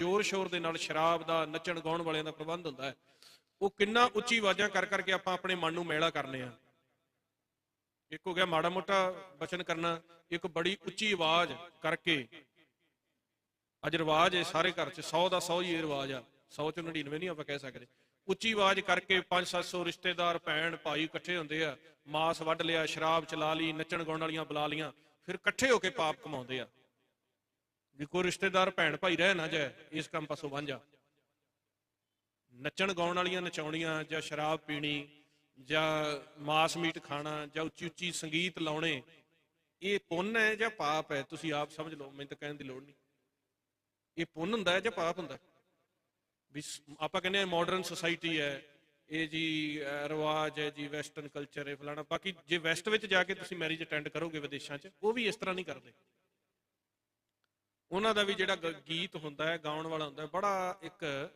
ਜ਼ੋਰ ਸ਼ੋਰ ਦੇ ਨਾਲ ਸ਼ਰਾਬ ਦਾ ਨੱਚਣ ਗਾਉਣ ਵਾਲਿਆਂ ਦਾ ਪ੍ਰਬੰਧ ਹੁੰਦਾ ਹੈ। ਉਹ ਕਿੰਨਾ ਉੱਚੀ ਆਵਾਜ਼ਾਂ ਕਰ ਕਰਕੇ ਆਪਾਂ ਆਪਣੇ ਮਨ ਨੂੰ ਮੈਲਾ ਕਰਨੇ ਆ। ਇੱਕ ਹੋ ਗਿਆ ਮਾੜਾ ਮੋਟਾ ਬਚਨ ਕਰਨਾ, ਇੱਕ ਬੜੀ ਉੱਚੀ ਆਵਾਜ਼ ਕਰਕੇ। ਅੱਜ ਰਿਵਾਜ ਹੈ ਸਾਰੇ ਘਰ 'ਚ 100 ਦਾ 100 ਹੀ ਰਿਵਾਜ ਆ। 100 ਚੋਂ 99 ਨਹੀਂ ਆਪਾਂ ਕਹਿ ਸਕਦੇ। ਉੱਚੀ ਆਵਾਜ਼ ਕਰਕੇ 5-700 ਰਿਸ਼ਤੇਦਾਰ, ਭੈਣ, ਭਾਈ ਇਕੱਠੇ ਹੁੰਦੇ ਆ। ਮਾਸ ਵੱਢ ਲਿਆ, ਸ਼ਰਾਬ ਚਲਾ ਲਈ, ਨੱਚਣ ਗਾਉਣ ਵਾਲੀਆਂ ਬੁਲਾ ਲੀਆਂ ਫਿਰ ਇਕੱਠੇ ਹੋ ਕੇ ਪਾਪ ਕਮਾਉਂਦੇ ਆ। ਵੀ ਕੋਈ ਰਿਸ਼ਤੇਦਾਰ ਭੈਣ ਭਾਈ ਰਹਿ ਨਾ ਜਾਏ, ਇਸ ਕੰਮ ਪਾਸੋਂ ਵਾਂਝਾ ਨੱਚਣ ਗਾਉਣ ਵਾਲੀਆਂ ਨਚਾਉਣੀਆਂ ਜਾਂ ਸ਼ਰਾਬ ਪੀਣੀ ਜਾਂ ਮਾਸ ਮੀਟ ਖਾਣਾ ਜਾਂ ਉੱਚੀ ਉੱਚੀ ਸੰਗੀਤ ਲਾਉਣੇ, ਇਹ ਪੁੰਨ ਹੈ ਜਾਂ ਪਾਪ ਹੈ? ਤੁਸੀਂ ਆਪ ਸਮਝ ਲਓ, ਮੈਨੂੰ ਤਾਂ ਕਹਿਣ ਦੀ ਲੋੜ ਨਹੀਂ। ਇਹ ਪੁੰਨ ਹੁੰਦਾ ਹੈ ਜਾਂ ਪਾਪ ਹੁੰਦਾ? ਵੀ ਆਪਾਂ ਕਹਿੰਦੇ ਆ ਮਾਡਰਨ ਸੋਸਾਇਟੀ ਹੈ, ਇਹ ਜੀ ਰਿਵਾਜ ਹੈ ਜੀ ਵੈਸਟਰਨ ਕਲਚਰ ਹੈ, ਫਲਾਣਾ। ਬਾਕੀ ਜੇ ਵੈਸਟ ਵਿੱਚ ਜਾ ਕੇ ਤੁਸੀਂ ਮੈਰਿਜ ਅਟੈਂਡ ਕਰੋਗੇ ਵਿਦੇਸ਼ਾਂ 'ਚ, ਉਹ ਵੀ ਇਸ ਤਰ੍ਹਾਂ ਨਹੀਂ ਕਰਦੇ। ਉਹਨਾਂ ਦਾ ਵੀ ਜਿਹੜਾ ਗ- ਗੀਤ ਹੁੰਦਾ ਹੈ, ਗਾਉਣ ਵਾਲਾ ਹੁੰਦਾ ਹੈ, ਬੜਾ ਇੱਕ,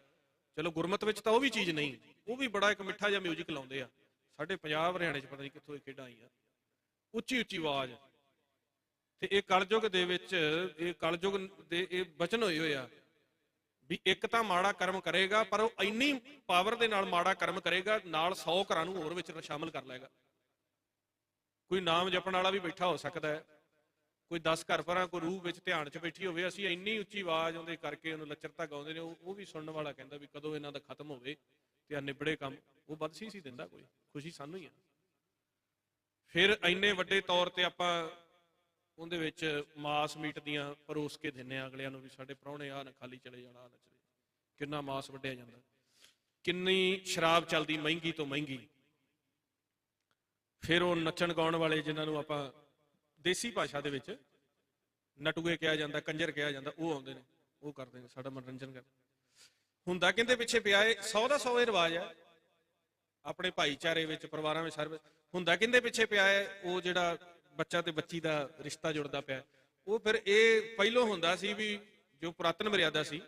ਚਲੋ ਗੁਰਮਤ ਵਿੱਚ ਤਾਂ ਉਹ ਵੀ ਚੀਜ਼ ਨਹੀਂ, ਉਹ ਵੀ ਬੜਾ ਇੱਕ ਮਿੱਠਾ ਜਿਹਾ 뮤직 ਲਾਉਂਦੇ ਆ। ਸਾਡੇ ਪੰਜਾਬ ਹਰਿਆਣੇ 'ਚ ਪਤਾ ਨਹੀਂ ਕਿੱਥੋਂ ਇਹ ਖੇਡਾਂ ਆਈਆਂ। ਉੱਚੀ ਉੱਚੀ ਆਵਾਜ਼। ਤੇ ਇਹ ਕਲਯੁਗ ਦੇ ਵਿੱਚ, ਇਹ ਕਲਯੁਗ ਦੇ ਇਹ ਬਚਨ ਹੋਏ ਹੋਏ ਆ ਵੀ ਇੱਕ ਤਾਂ ਮਾੜਾ ਕਰਮ ਕਰੇਗਾ, ਪਰ ਉਹ ਇੰਨੀ ਪਾਵਰ ਦੇ ਨਾਲ ਮਾੜਾ ਕਰਮ ਕਰੇਗਾ, ਨਾਲ 100 ਘਰਾਂ ਨੂੰ ਹੋਰ ਵਿੱਚ ਸ਼ਾਮਲ ਕਰ ਲਏਗਾ। ਕੋਈ ਨਾਮ ਜਪਣ ਵਾਲਾ ਵੀ ਬੈਠਾ ਹੋ ਸਕਦਾ ਹੈ। ਕੋਈ 10 ਘਰ ਪਰਾਂ, ਕੋਈ ਰੂਹ ਵਿੱਚ ਧਿਆਨ 'ਚ ਬੈਠੀ ਹੋਵੇ, ਅਸੀਂ ਇੰਨੀ ਉੱਚੀ ਆਵਾਜ਼ ਉਹਦੇ ਕਰਕੇ ਉਹਨੂੰ ਲੱਚਰਤਾ ਗਾਉਂਦੇ ਨੇ, ਉਹ ਵੀ ਸੁਣਨ ਵਾਲਾ ਕਹਿੰਦਾ ਵੀ ਕਦੋਂ ਇਹਨਾਂ ਦਾ ਖਤਮ ਹੋਵੇ ਤੇ ਆ ਨਿਬੜੇ ਕੰਮ, ਉਹ ਬਦਸੀ ਸੀ ਦਿੰਦਾ ਕੋਈ, ਖੁਸ਼ੀ ਸਾਨੂੰ ਹੀ ਆ। ਫਿਰ ਇੰਨੇ ਵੱਡੇ ਤੌਰ ਤੇ ਆਪਾਂ ਉਹਦੇ ਵਿੱਚ ਮਾਸ ਮੀਟ ਦੀਆਂ ਪਰੋਸ ਕੇ ਦਿੰਨੇ ਆ, ਅਗਲਿਆਂ ਨੂੰ ਵੀ ਸਾਡੇ ਪ੍ਰਾਹੁਣੇ ਆ ਨਾ ਖਾਲੀ ਚਲੇ ਜਾਣਾ ਆ ਨਾ ਚਲੇ ਕਿੰਨਾ ਮਾਸ ਵੱਢਿਆ ਜਾਂਦਾ। ਕਿੰਨੀ ਸ਼ਰਾਬ ਚੱਲਦੀ ਮਹਿੰਗੀ ਤੋਂ ਮਹਿੰਗੀ। ਫਿਰ ਉਹ ਨੱਚਣ ਗਾਉਣ ਵਾਲੇ ਜਿਨ੍ਹਾਂ ਨੂੰ ਆਪਾਂ ਦੇਸੀ ਭਾਸ਼ਾ ਦੇ ਵਿੱਚ ਨਟੂਏ ਕਿਹਾ ਜਾਂਦਾ, ਕੰਜਰ ਕਿਹਾ ਜਾਂਦਾ, ਉਹ ਆਉਂਦੇ ਨੇ, ਉਹ ਕਰਦੇ ਨੇ, ਸਾਡਾ ਮਨੋਰੰਜਨ ਕਰਦੇ ਹੁੰਦਾ ਕਹਿੰਦੇ ਪਿੱਛੇ ਪਿਆ ਏ 100 ਦਾ 100 ਇਹ ਰਿਵਾਜ ਹੈ। ਆਪਣੇ ਭਾਈਚਾਰੇ ਵਿੱਚ, ਪਰਿਵਾਰਾਂ ਵਿੱਚ ਸਰਵ ਹੁੰਦਾ ਕਹਿੰਦੇ ਪਿੱਛੇ ਪਿਆ ਹੈ ਉਹ ਜਿਹੜਾ ਬੱਚਾ ਤੇ ਬੱਚੀ ਦਾ ਰਿਸ਼ਤਾ ਜੁੜਦਾ ਪਿਆ। ਉਹ ਫਿਰ ਇਹ ਪਹਿਲੋਂ ਹੁੰਦਾ ਸੀ ਵੀ ਜੋ ਪੁਰਾਤਨ ਮਰਿਆਦਾ ਸੀ,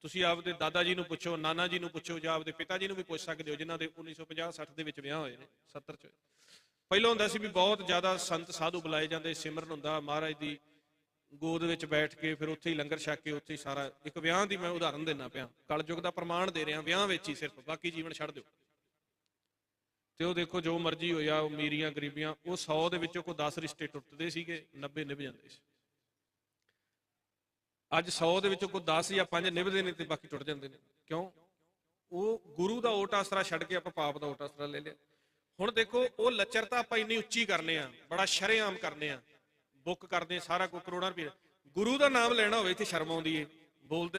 ਤੁਸੀਂ ਆਪਦੇ ਦਾਦਾ ਜੀ ਨੂੰ ਪੁੱਛੋ, ਨਾਨਾ ਜੀ ਨੂੰ ਪੁੱਛੋ, ਜਾਂ ਆਪਦੇ ਪਿਤਾ ਜੀ ਨੂੰ ਵੀ ਪੁੱਛ ਸਕਦੇ ਹੋ, ਜਿਨ੍ਹਾਂ ਦੇ 1950 60 ਦੇ ਵਿੱਚ ਵਿਆਹ ਹੋਏ ਨੇ 70 ਚ। ਪਹਿਲਾਂ ਹੁੰਦਾ ਸੀ ਵੀ ਬਹੁਤ ਜ਼ਿਆਦਾ ਸੰਤ ਸਾਧੂ ਬੁਲਾਏ ਜਾਂਦੇ, ਸਿਮਰਨ ਹੁੰਦਾ, ਮਹਾਰਾਜ ਦੀ ਗੋਦ ਵਿੱਚ ਬੈਠ ਕੇ ਫਿਰ ਉੱਥੇ ਹੀ ਲੰਗਰ ਛਕ ਕੇ ਉੱਥੇ ਹੀ ਸਾਰਾ, ਇੱਕ ਵਿਆਹ ਦੀ ਮੈਂ ਉਦਾਹਰਨ ਦੇਣਾ ਪਿਆ, ਕਲਯੁਗ ਦਾ ਪ੍ਰਮਾਣ ਦੇ ਰਿਹਾ, ਵਿਆਹ ਵਿੱਚ ਹੀ ਸਿਰਫ, ਬਾਕੀ ਜੀਵਨ ਛੱਡ ਦਿਓ। ਤੇ ਉਹ ਦੇਖੋ ਜੋ ਮਰਜ਼ੀ ਹੋਇਆ, ਉਹ ਮੀਰੀਆਂ, ਗਰੀਬੀਆਂ, ਉਹ 100 ਦੇ ਵਿੱਚੋਂ ਕੋਈ 10 ਰਿਸ਼ਤੇ ਟੁੱਟਦੇ ਸੀਗੇ 90 ਨਿਭ ਜਾਂਦੇ ਸੀ। ਅੱਜ 100 ਦੇ ਵਿੱਚੋਂ ਕੋਈ 10 ਜਾਂ 5 ਨਿਭਦੇ ਨੇ ਤੇ ਬਾਕੀ ਟੁੱਟ ਜਾਂਦੇ ਨੇ। ਕਿਉਂ? ਉਹ ਗੁਰੂ ਦਾ ਓਟ ਆਸਰਾ ਛੱਡ ਕੇ ਆਪਾਂ ਪਾਪ ਦਾ ਓਟ ਆਸਰਾ ਲੈ ਲਿਆ। ਹੁਣ ਦੇਖੋ, ਉਹ ਲੱਚਰਤਾ ਆਪਾਂ ਇੰਨੀ ਉੱਚੀ ਕਰਨੇ ਆ, ਬੜਾ ਸ਼ਰੇਆਮ ਕਰਨੇ ਆ। ਬੁੱਕ ਕਰਦੇ ਆ, ਸਾਰਾ ਕੋ ਕਰੋੜਾਂ ਰੁਪਏ। ਗੁਰੂ ਦਾ ਨਾਮ ਲੈਣਾ ਹੋਵੇ, ਇੱਥੇ ਸ਼ਰਮ ਆਉਂਦੀ ਏ। ਬੋਲਦੇ